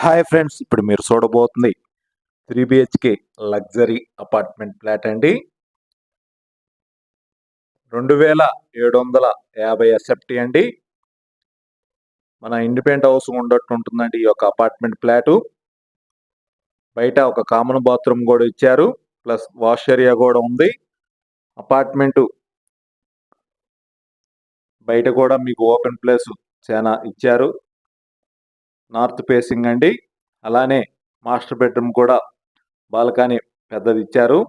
Hi friends ఇప్పుడు మీరు చూడబోతుంది three BHK luxury apartment flat అండి. రెండు వేల ఏడు వందల యాభై ఎస్ఎఫ్టీ అండి. మన ఇండిపెండెంట్ హౌస్ ఉండట్టు ఉంటుందండి ఈ యొక్క అపార్ట్మెంట్ ఫ్లాటు బయట ఒక కామన్ బాత్రూమ్ కూడా ఇచ్చారు. ప్లస్ వాష్ ఏరియా కూడా ఉంది. అపార్ట్మెంటు బయట కూడా మీకు ఓపెన్ ప్లేస్ చాలా ఇచ్చారు. నార్త్ ఫేసింగ్ అండి. అలానే మాస్టర్ బెడ్రూమ్ కూడా బాల్కనీ పెద్దది ఇచ్చారు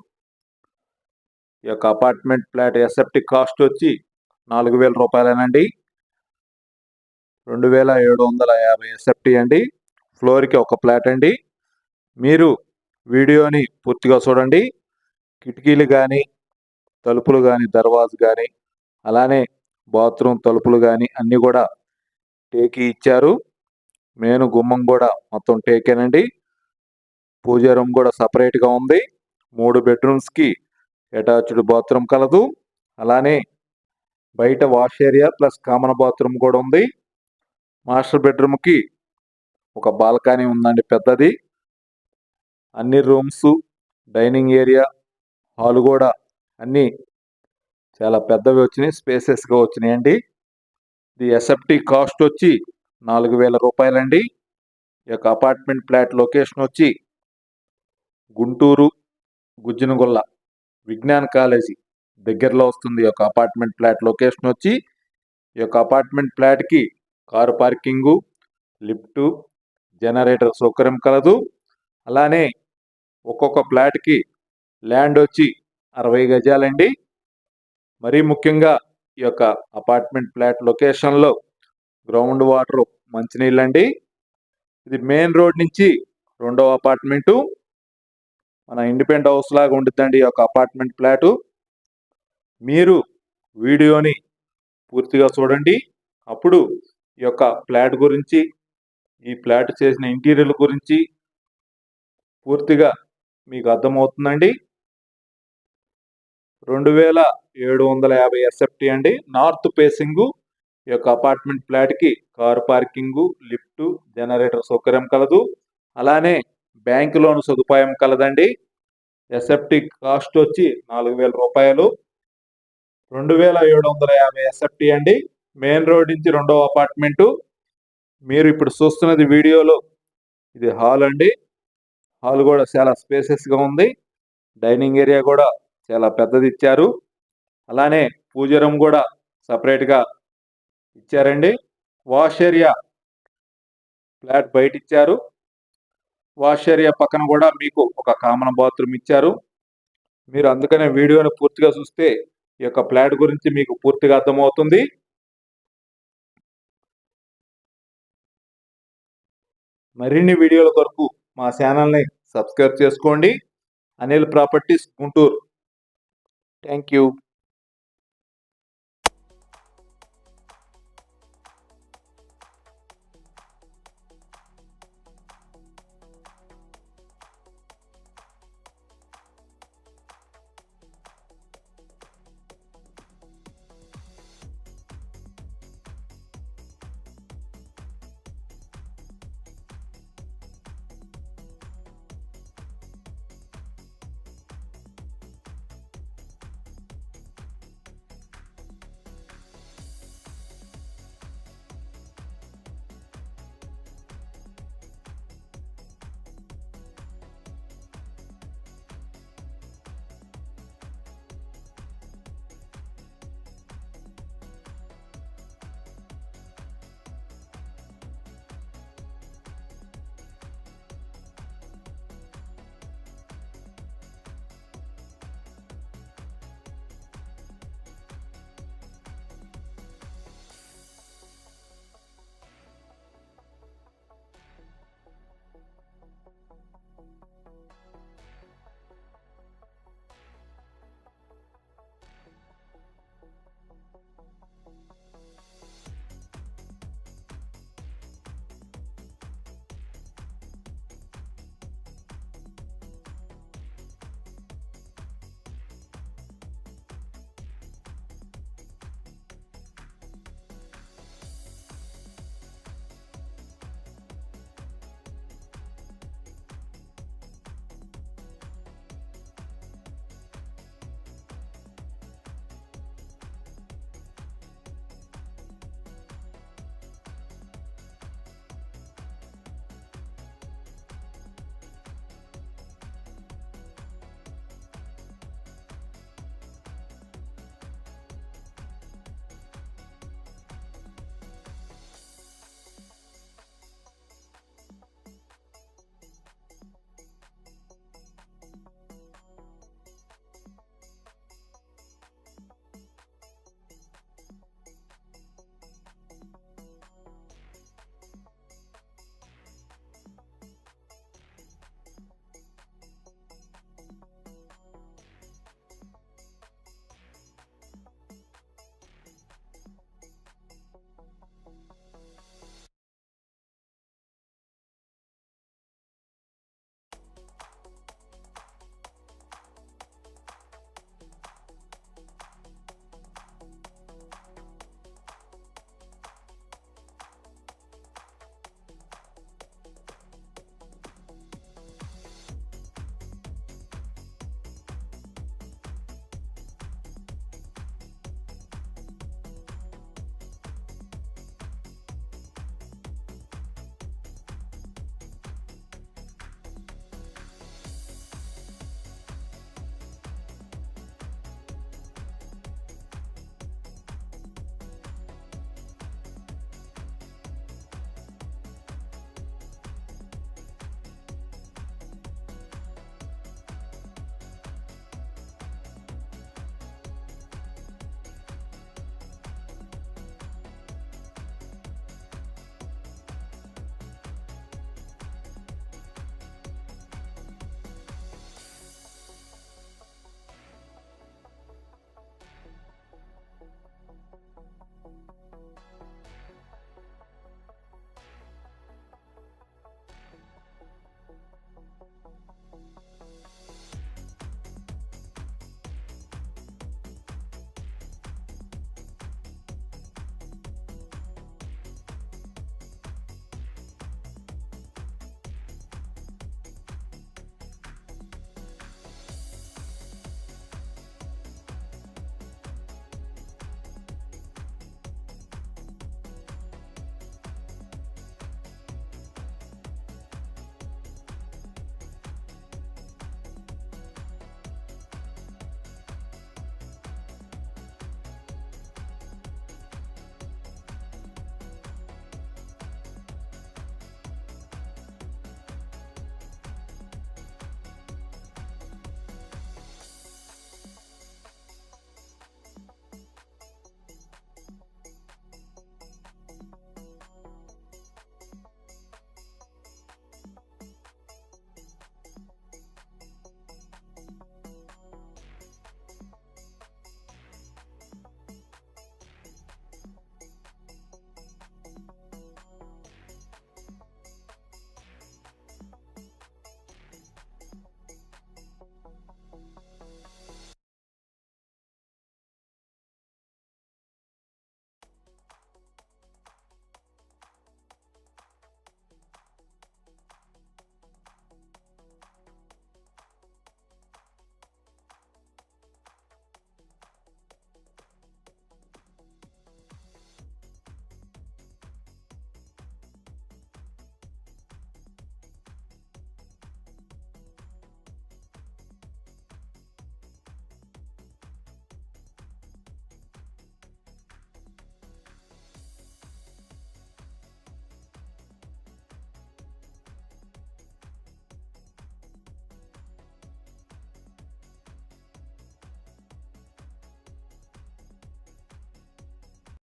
ఈ యొక్క అపార్ట్మెంట్ ఫ్లాట్ ఎస్ఎఫ్టీ కాస్ట్ వచ్చి నాలుగు వేల రూపాయలేనండి. రెండు వేల ఏడు వందల యాభై ఎస్ఎఫ్టీ అండి. ఫ్లోర్కి ఒక ఫ్లాట్ అండి. మీరు వీడియోని పూర్తిగా చూడండి. కిటికీలు కానీ తలుపులు కానీ దర్వాజు కానీ అలానే బాత్రూమ్ తలుపులు కానీ అన్నీ కూడా టేకి ఇచ్చారు. మెయిన్ గుమ్మం కూడా మొత్తం టేకేనండి పూజా రూమ్ కూడా సపరేట్గా ఉంది. మూడు బెడ్రూమ్స్కి అటాచ్డ్ బాత్రూమ్ కలదు. అలానే బయట wash area plus common bathroom కూడా ఉంది. మాస్టర్ బెడ్రూమ్కి ఒక బాల్కనీ ఉందండి పెద్దది. అన్ని రూమ్స్ డైనింగ్ ఏరియా హాల్ కూడా అన్నీ చాలా పెద్దవి వచ్చినాయి. స్పేసెస్గా వచ్చినాయండి. ఇది ఎస్ఎఫ్టీ కాస్ట్ వచ్చి నాలుగు వేల రూపాయలండి. ఈ యొక్క అపార్ట్మెంట్ ఫ్లాట్ లొకేషన్ వచ్చి గుంటూరు గుజ్జనగొల్ల విజ్ఞాన్ కాలేజీ దగ్గరలో వస్తుంది ఈ యొక్క అపార్ట్మెంట్ ఫ్లాట్ లొకేషన్ వచ్చి. ఈ యొక్క అపార్ట్మెంట్ ఫ్లాట్కి కారు పార్కింగు లిఫ్టు జనరేటర్ సౌకర్యం కలదు. అలానే ఒక్కొక్క ఫ్లాట్కి ల్యాండ్ వచ్చి అరవై గజాలండి. మరీ ముఖ్యంగా ఈ యొక్క అపార్ట్మెంట్ ఫ్లాట్ లొకేషన్లో గ్రౌండ్ వాటర్ మంచినీళ్ళండి ఇది మెయిన్ రోడ్ నుంచి రెండవ అపార్ట్మెంటు. మన ఇండిపెండెంట్ హౌస్ లాగా ఉంటుందండి ఈ యొక్క అపార్ట్మెంట్ ఫ్లాటు. మీరు వీడియోని పూర్తిగా చూడండి. అప్పుడు ఈ యొక్క ఫ్లాట్ గురించి ఈ ఫ్లాట్ చేసిన ఇంటీరియర్ గురించి పూర్తిగా మీకు అర్థమవుతుందండి. రెండు వేల ఏడు వందల యాభై ఎస్ఎఫ్టీ అండి. నార్త్ ఫేసింగు ఈ యొక్క అపార్ట్మెంట్ ఫ్లాట్కి కార్ పార్కింగు లిఫ్ట్ జనరేటర్ సౌకర్యం కలదు. అలానే బ్యాంక్ లోన్ సదుపాయం కలదండి. ఎస్ఎఫ్టీ కాస్ట్ వచ్చి నాలుగు వేల రూపాయలు. రెండు వేల ఏడు వందల యాభై ఎస్ఎఫ్టీ అండి. మెయిన్ రోడ్ నుంచి రెండవ అపార్ట్మెంటు మీరు ఇప్పుడు చూస్తున్నది వీడియోలో ఇది హాల్ అండి. హాల్ కూడా చాలా స్పేసెస్గా ఉంది. డైనింగ్ ఏరియా కూడా చాలా పెద్దది ఇచ్చారు. అలానే పూజ రూమ్ కూడా సపరేట్గా ఇచ్చారండి. వాష్ ఏరియా ఫ్లాట్ బయట ఇచ్చారు వాష్ ఏరియా పక్కన కూడా మీకు ఒక కామన్ బాత్రూమ్ ఇచ్చారు. మీరు అందుకనే వీడియోని పూర్తిగా చూస్తే ఈ యొక్క ఫ్లాట్ గురించి మీకు పూర్తిగా అర్థమవుతుంది. మరిన్ని వీడియోల కొరకు మా ఛానల్ని సబ్స్క్రైబ్ చేసుకోండి. Anil properties Guntur. Thank you